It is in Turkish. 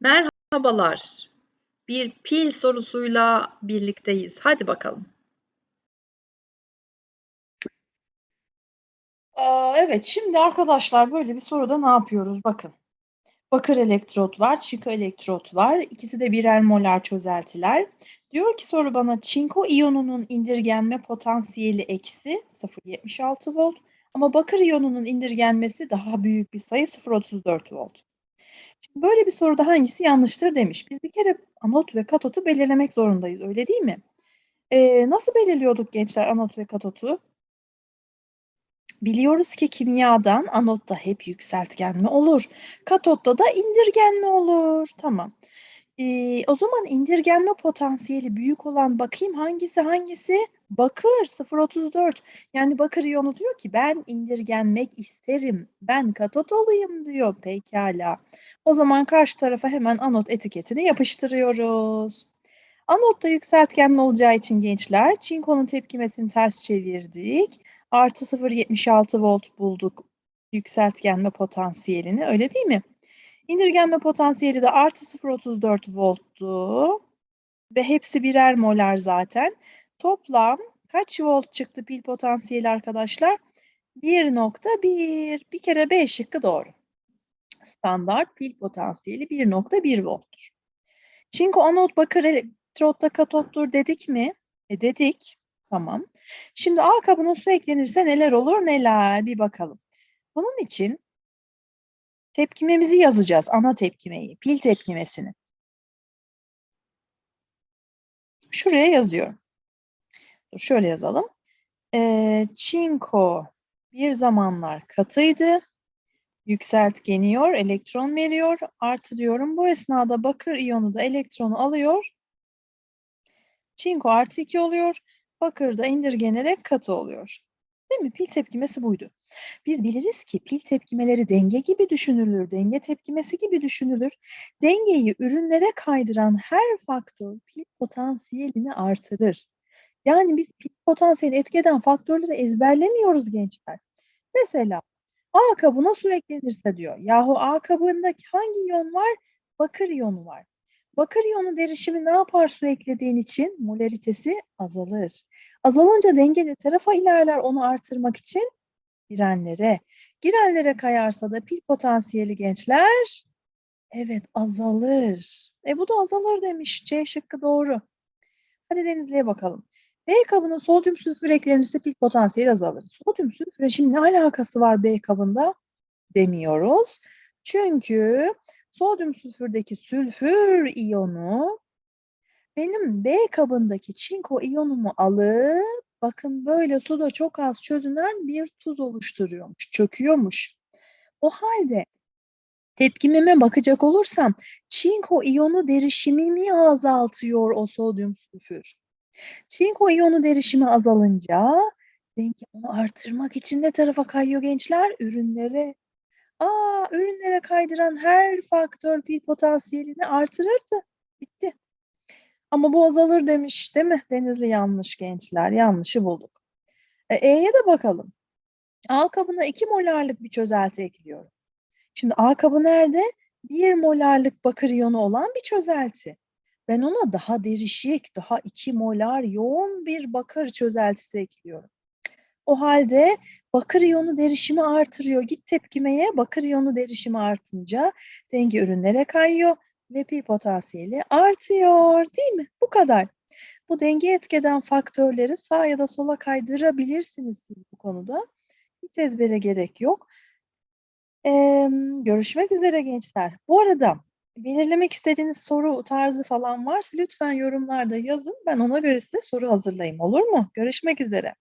Merhabalar. Bir pil sorusuyla birlikteyiz. Hadi bakalım. Aa, evet, şimdi arkadaşlar böyle bir soruda ne yapıyoruz? Bakın. Bakır elektrot var, çinko elektrot var. İkisi de birer molar çözeltiler. Diyor ki soru bana çinko iyonunun indirgenme potansiyeli eksi 0.76 volt ama bakır iyonunun indirgenmesi daha büyük bir sayı 0.34 volt. Şimdi böyle bir soruda hangisi yanlıştır demiş. Biz bir kere anot ve katotu belirlemek zorundayız öyle değil mi? Ee, nasıl belirliyorduk gençler anot ve katotu? Biliyoruz ki kimyadan anotta hep yükseltgenme olur. Katotta da indirgenme olur. Tamam. Ee, o zaman indirgenme potansiyeli büyük olan bakayım hangisi hangisi? Bakır 0.34. Yani bakır iyonu diyor ki ben indirgenmek isterim. Ben katot olayım diyor. Pekala. O zaman karşı tarafa hemen anot etiketini yapıştırıyoruz. Anotta yükseltgenme olacağı için gençler çinkonun tepkimesini ters çevirdik artı 0.76 volt bulduk yükseltgenme potansiyelini öyle değil mi? İndirgenme potansiyeli de artı 0.34 volttu ve hepsi birer molar zaten. Toplam kaç volt çıktı pil potansiyeli arkadaşlar? 1.1. Bir kere B şıkkı doğru. Standart pil potansiyeli 1.1 volttur. Çinko anot bakır elektrotta katottur dedik mi? E dedik. Tamam. Şimdi A kabına su eklenirse neler olur neler bir bakalım. Bunun için tepkimemizi yazacağız. Ana tepkimeyi, pil tepkimesini. Şuraya yazıyorum. Dur şöyle yazalım. Ee, çinko bir zamanlar katıydı. Yükseltgeniyor, elektron veriyor. Artı diyorum. Bu esnada bakır iyonu da elektronu alıyor. Çinko artı 2 oluyor bakırda indirgenerek katı oluyor. Değil mi? Pil tepkimesi buydu. Biz biliriz ki pil tepkimeleri denge gibi düşünülür, denge tepkimesi gibi düşünülür. Dengeyi ürünlere kaydıran her faktör pil potansiyelini artırır. Yani biz pil potansiyeli etkeden faktörleri ezberlemiyoruz gençler. Mesela A kabına su eklenirse diyor. Yahu A kabındaki hangi iyon var? Bakır iyonu var. Bakır iyonu derişimi ne yapar su eklediğin için? Molaritesi azalır. Azalınca dengeli tarafa ilerler onu artırmak için girenlere. Girenlere kayarsa da pil potansiyeli gençler evet azalır. E bu da azalır demiş. C şıkkı doğru. Hadi Denizli'ye bakalım. B kabına sodyum sülfür eklenirse pil potansiyeli azalır. Sodyum sülfür şimdi ne alakası var B kabında demiyoruz. Çünkü sodyum sülfürdeki sülfür iyonu benim B kabındaki çinko iyonumu alıp bakın böyle suda çok az çözünen bir tuz oluşturuyormuş, çöküyormuş. O halde tepkimeme bakacak olursam çinko iyonu derişimimi azaltıyor o sodyum sülfür. Çinko iyonu derişimi azalınca denge onu artırmak için ne tarafa kayıyor gençler? Ürünlere. Aa, ürünlere kaydıran her faktör pil potansiyelini artırırdı. Bitti. Ama bu azalır demiş değil mi? Denizli yanlış gençler. Yanlışı bulduk. E, E'ye de bakalım. A kabına 2 molarlık bir çözelti ekliyorum. Şimdi A kabı nerede? 1 molarlık bakır iyonu olan bir çözelti. Ben ona daha derişik, daha 2 molar yoğun bir bakır çözeltisi ekliyorum. O halde bakır iyonu derişimi artırıyor. Git tepkimeye bakır iyonu derişimi artınca denge ürünlere kayıyor ve pil potansiyeli artıyor değil mi? Bu kadar. Bu denge etkeden faktörleri sağa ya da sola kaydırabilirsiniz siz bu konuda. Hiç ezbere gerek yok. Ee, görüşmek üzere gençler. Bu arada belirlemek istediğiniz soru tarzı falan varsa lütfen yorumlarda yazın. Ben ona göre size soru hazırlayayım olur mu? Görüşmek üzere.